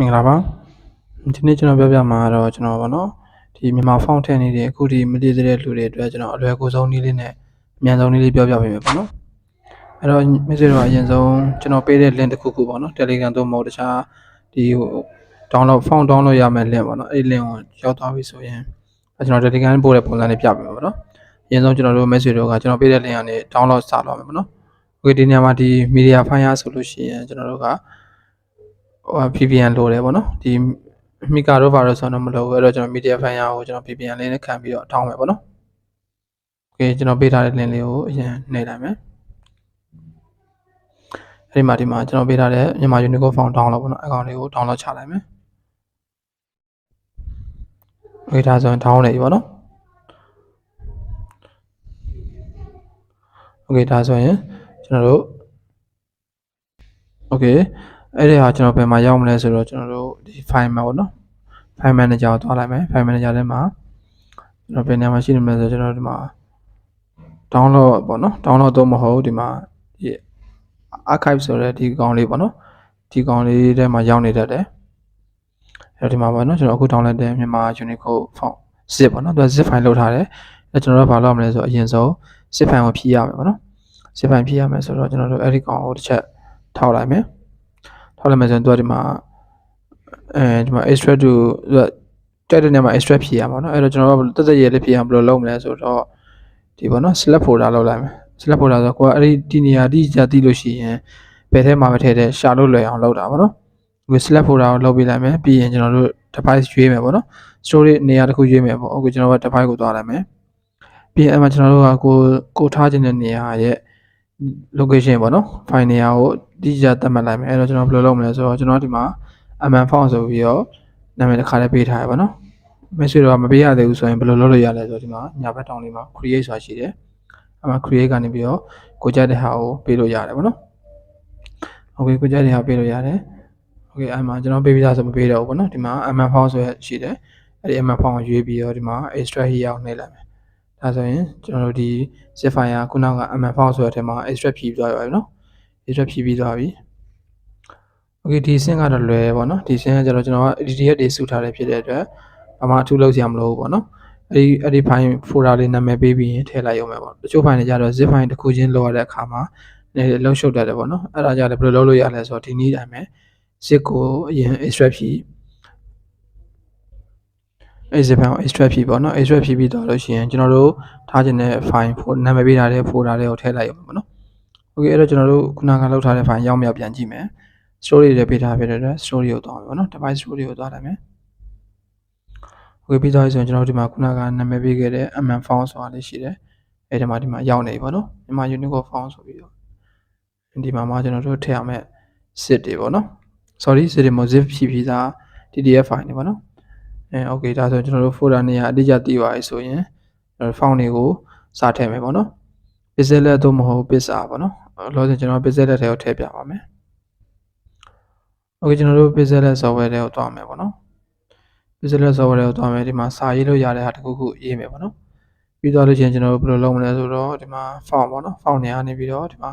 မင်္ဂလာပါဒီနေ့ကျွန်တော်ပြောပြမှာတော့ကျွန်တော်ဗောနော်ဒီမြန်မာ fountain လေးတွေအခုဒီမသိသေးတဲ့လူတွေအတွက်ကျွန်တော်အလွယ်ကူဆုံးနည်းလေးနဲ့အမြန်ဆုံးနည်းလေးပြောပြပေးမယ်ဗောနော်အဲ့တော့မိစေတော့အရင်ဆုံးကျွန်တော်ပေးတဲ့ link တစ်ခုခုဗောနော် Telegram သို့မဟုတ်တခြားဒီဟို download font download ရမယ့် link ဗောနော်အဲ့ link ကိုရောက်သွားပြီဆိုရင်ကျွန်တော် Telegram ပို့တဲ့ပုံစံလေးပြပေးမှာဗောနော်အရင်ဆုံးကျွန်တော်တို့ message တွေကကျွန်တော်ပေးတဲ့ link ကနေ download စလုပ်ရမယ်ဗောနော် okay ဒီနေရာမှာဒီ media file ဆိုလို့ရှိရင်ကျွန်တော်တို့က VPN လိုတယ်ပေါ့နော်ဒီမိကာတော့ virus ဆိုတော့မလိုဘူးအဲ့တော့ကျွန်တော် media file ကိုကျွန်တော် VPN လေးနဲ့ခံပြီးတော့ထောင်းမယ်ပေါ့နော်โอเคကျွန်တော်ပေးထားတဲ့ link လေးကိုအရင်နှိပ်လိုက်မယ်အဲ့ဒီမှာဒီမှာကျွန်တော်ပေးထားတဲ့မြန်မာ Unicode font download ပေါ့နော်အကောင့်လေးကို download ချလိုက်မယ်ဝေးထားဆိုရင် download နေပြီပေါ့နော်โอเคဒါဆိုရင်ကျွန်တော်တို့ โอเค အဲ့ဒီဟာကျွန်တော်ဘယ်မှာရောက်မလဲဆိုတော့ကျွန်တော်တို့ဒီ file မှာပေါ့နော် file manager ကိုသွားလိုက်မယ် file manager ထဲမှာကျွန်တော်ဘယ်နေရာမှာရှိနေမလဲဆိုတော့ကျွန်တော်ဒီမှာ download ပေါ့နော် download တော့မဟုတ်ဒီမှာဒီ archive ဆိုတဲ့ဒီကောင်လေးပေါ့နော်ဒီကောင်လေးထဲမှာရောက်နေတတ်တယ်အဲ့တော့ဒီမှာပေါ့နော်ကျွန်တော်အခု download တဲ့မြန်မာ Unicode font zip ပေါ့နော်သူက zip file လောက်ထားတယ်အဲ့ကျွန်တော်တို့ဘာလုပ်ရမလဲဆိုတော့အရင်ဆုံး zip file ကိုဖြည့်ရမယ်ပေါ့နော် zip file ဖြည့်ရမယ်ဆိုတော့ကျွန်တော်တို့အဲ့ဒီကောင်ကိုတစ်ချက်ထောက်လိုက်မယ် ထောက်လိုက်မယ်ဆိုရင်သူကဒီမှာအဲဒီမှာ extract to သူကတိုက်တဲ့နေရာမှာ extract ဖြည့်ရမှာเนาะအဲ့တော့ကျွန်တော်တို့တက်တက်ရဲလေးဖြည့်အောင်ဘယ်လိုလုပ်မလဲဆိုတော့ဒီပေါ့နော် select folder လောက်လိုက်မယ် select folder ဆိုတော့ကိုကအဲ့ဒီဒီနေရာတိကျသိလို့ရှိရင်ဘယ်ထဲမှာမထည့်တဲ့ရှာလို့လွယ်အောင်လုပ်တာပေါ့နော်ဒီ select folder ကိုလုပ်ပေးလိုက်မယ်ပြီးရင်ကျွန်တော်တို့ device ရွေးမယ်ပေါ့နော် storage နေရာတစ်ခုရွေးမယ်ပေါ့အခုကျွန်တော်က device ကိုသွားလိုက်မယ်ပြီးရင်အဲ့မှာကျွန်တော်တို့ကကိုကိုထားခြင်းတဲ့နေရာရဲ့ location ပေါ့နော် file နေရာကို တိကျသတ်မှတ်လိုက်မယ်အဲ့တော့ကျွန်တော်ဘယ်လိုလုပ်မလဲဆိုတော့ကျွန်တော်ဒီမှာ mm font ဆိုပြီးတော့နာမည်တစ်ခါလေးပေးထားရပါတော့မဆွေတော့မပေးရသေးဘူးဆိုရင်ဘယ်လိုလုပ်လို့ရလဲဆိုတော့ဒီမှာညာဘက်တောင်လေးမှာ create ဆိုတာရှိတယ်အဲ့မှာ create ကနေပြီးတော့ကိုကြိုက်တဲ့ဟာကိုပေးလို့ရတယ်ပေါ့နော် okay ကိုကြိုက်တဲ့ဟာပေးလို့ရတယ် okay အဲ့မှာကျွန်တော်ပေးပြီးသားဆိုမပေးတော့ဘူးပေါ့နော်ဒီမှာ mm font ဆိုရရှိတယ်အဲ့ဒီ mm font ကိုရွေးပြီးတော့ဒီမှာ extract here ကိုနှိပ်လိုက်မယ်ဒါဆိုရင်ကျွန်တော်တို့ဒီ zip file ကခုနက mm file ဆိုတဲ့အထက်မှာ extract ဖြည့်ပြီးသွားပြီနော် extract ဖြည့်ပြီးသွားပြီ okay ဒီဆင်းကတော့လွယ်ပေါ့နော်ဒီဆင်းကကျတော့ကျွန်တော်က edit တွေစုထားတယ်ဖြစ်တဲ့အတွက်ဘာမှအထူးလုပ်စရာမလိုဘူးပေါ့နော်အဲ့ဒီအဲ့ဒီ file folder လေးနာမည်ပေးပြီးရင်ထည့်လိုက်ရုံပဲပေါ့တချို့ file တွေကျတော့ zip file တစ်ခုချင်းလိုရတဲ့အခါမှာနေလုံးရှုပ်တတ်တယ်ပေါ့နော်အဲ့ဒါကြလည်းဘယ်လိုလုပ်လို့ရလဲဆိုတော့ဒီနည်းတိုင်းပဲ zip ကိုအရင် extract ဖြည့်အဲ့ zip file ကို extract ဖြည့်ပေါ့နော် extract ဖြည့်ပြီးတော့လို့ရှိရင်ကျွန်တော်တို့ထားခြင်းတဲ့ file နာမည်ပေးထားတဲ့ folder လေးကိုထည့်လိုက်ရုံပဲပေါ့နော် okay အဲ့တော့ကျွန်တော်တို့ခုနကလောက်ထားတဲ့ file ရောက်မြောက်ပြန်ကြည့်မယ် story တွေပေးထားပြတဲ့အတွက် story ကိုသွားမယ်ပေါ့နော် device story ကိုသွားလိုက်မယ်။ okay ပြီးသွားပြီဆိုရင်ကျွန်တော်တို့ဒီမှာခုနကနာမည်ပေးခဲ့တဲ့ mm font ဆိုတာလေးရှိတယ်။အဲဒီမှာဒီမှာရောက်နေပြီပေါ့နော်။ဒီမှာ Unicode font ဆိုပြီးတော့ဒီမှာမှကျွန်တော်တို့ထည့်ရမယ့် zip တွေပေါ့နော်။ sorry zip တွေမဟုတ် zip ဖြည့်ပြီးသား PDF file တွေပေါ့နော်။အဲ okay ဒါဆိုကျွန်တော်တို့ folder နေရာအတိအကျသိပါပြီဆိုရင်ကျွန်တော် font တွေကိုစထည့်မယ်ပေါ့နော်။ pixel လက်တော့မဟုတ် pixel ပေါ့နော်။လောဆယ်ကျွန်တော် pixel လက်ထဲကိုထည့်ပြပါမယ်။ okay ကျွန်တော်တို့ pixel software တွေကိုတွားမယ်ပေါ့နော် pixel software တွေကိုတွားမယ်ဒီမှာစာရေးလို့ရတဲ့ဟာတစ်ခုခုရေးမယ်ပေါ့နော်ပြီးသွားလို့ချင်းကျွန်တော်တို့ဘယ်လိုလုပ်မလဲဆိုတော့ဒီမှာ font ပေါ့နော် font နေရာနေပြီးတော့ဒီမှာ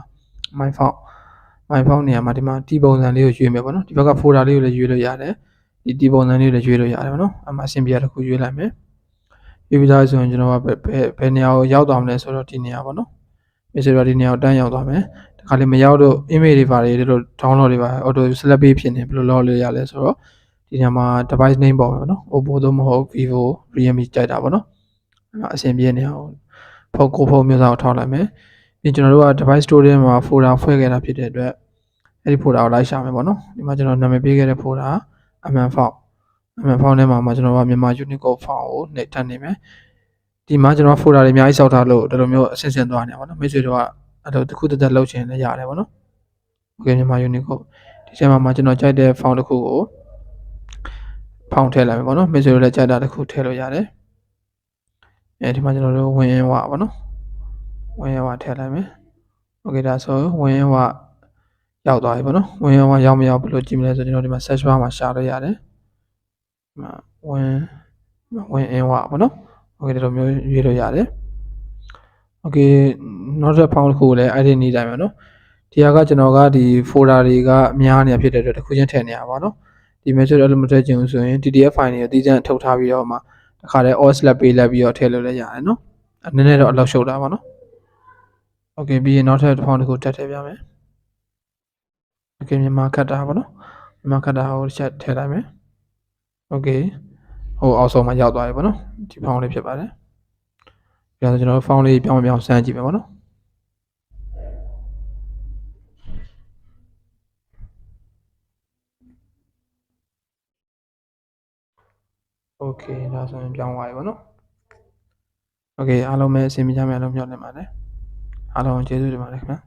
my font my font နေရာမှာဒီမှာတီပုံစံလေးကိုရွေးမယ်ပေါ့နော်ဒီဘက်က folder လေးကိုလည်းရွေးလို့ရတယ်ဒီတီပုံစံလေးကိုလည်းရွေးလို့ရတယ်ပေါ့နော်အမှအဆင်ပြေတစ်ခုရွေးလိုက်မယ်ပြီးပြီးသားဆိုရင်ကျွန်တော်ကဘယ်ဘယ်နေရာကိုရောက်သွားမလဲဆိုတော့ဒီနေရာပေါ့နော် ဒီဆိုတော့ဒီနေရာကိုတန်းရောက်သွားမယ်ခါလေးမရောက်တော့ image တွေပါတယ်လို့ download တွေပါ auto select ပေးဖြစ်နေဘယ်လိုလုပ်လို့ရလဲဆိုတော့ဒီညမှာ device name ပေါ့နော် Oppo သို့မဟုတ် Vivo Realme ကြိုက်တာပေါ့နော်အဲ့မှာအဆင်ပြေနေအောင်ဖုန်းကိုဖုန်းမျိုးစားကိုထောက်လိုက်မယ်ပြီးကျွန်တော်တို့က device store ထဲမှာ folder ဖွဲ့ခဲ့တာဖြစ်တဲ့အတွက်အဲ့ဒီ folder ကိုလိုက်ရှာမယ်ပေါ့နော်ဒီမှာကျွန်တော်နာမည်ပေးခဲ့တဲ့ folder mm font mm font ထဲမှာမှာကျွန်တော်ကမြန်မာ Unicode font ကိုနှိပ်ထပ်နေမယ် ဒီမှာကျွန်တော် folder တွေအများကြီးစောက်ထားလို့ဒီလိုမျိုးအဆင့်ဆင့်သွားနေပါတော့မိတ်ဆွေတို့ကအဲ့တော့တစ်ခုတစ်သက်လုပ်ချင်လည်းရတယ်ပေါ့နော်။ Okay မြန်မာ Unicode ဒီချိန်မှာမှကျွန်တော်ကြိုက်တဲ့ font တစ်ခုကို font ထည့်လိုက်မယ်ပေါ့နော်။မိတ်ဆွေတို့လည်းကြိုက်တာတစ်ခုထည့်လို့ရတယ်။အဲဒီမှာကျွန်တော်တို့ဝင်ဝပေါ့နော်။ဝင်ဝထည့်လိုက်မယ်။ Okay ဒါဆိုဝင်ဝရောက်သွားပြီပေါ့နော်။ဝင်ဝရောက်မရောက်ဘယ်လိုကြည့်မလဲဆိုကျွန်တော်ဒီမှာ search bar မှာရှာလို့ရတယ်။ဒီမှာဝင်ဝင်အင်းဝပေါ့နော်။ Okay ဒီလိုမျိုးရွေးလို့ရတယ်။ okay နောက်တစ်ဖောင်းတစ်ခုကိုလည်းအဲ့ဒီနေ့တိုင်းပဲเนาะဒီဟာကကျွန်တော်ကဒီ folder တွေကအများနေဖြစ်တဲ့အတွက်တစ်ခုချင်းထည့်နေရပါเนาะဒီ ဒီ message အဲ့လိုမထည့်ချင်ဘူးဆိုရင် TTF file တွေအသေးစိတ်ထုတ်ထားပြီးတော့မှတခါတည်း all select ပေးလိုက်ပြီးတော့ထည့်လို့လည်းရတယ်နော်အဲ့နည်းနည်းတော့အလောက်ရှုပ်တာပါနော် okay ပြီးရင်နောက်ထပ်တစ်ဖောင်တစ်ခုတက်ထည့်ပြမယ် okay မြန်မာခတ်တာပါနော်မြန်မာခတ်တာကိုတစ်ချက်ထည့်လိုက်မယ် okay ဟိုအောက်ဆုံးမှာရောက်သွားပြီပေါ့နော်ဒီဖောင်လေးဖြစ်ပါတယ်ပြီးတော့ကျွန်တော်တို့ဖောင်လေးပြောင်းပြောင်းဆန်းကြည့်မယ်ပေါ့နော် okay ဒါဆိုရင်ပြောင်းသွားပြီပေါ့နော် okay အားလုံးပဲအဆင်ပြေကြမယ်လို့မျှော်လင့်ပါတယ်အားလုံးကျေးဇူးတင်ပါတယ်ခင်ဗျာ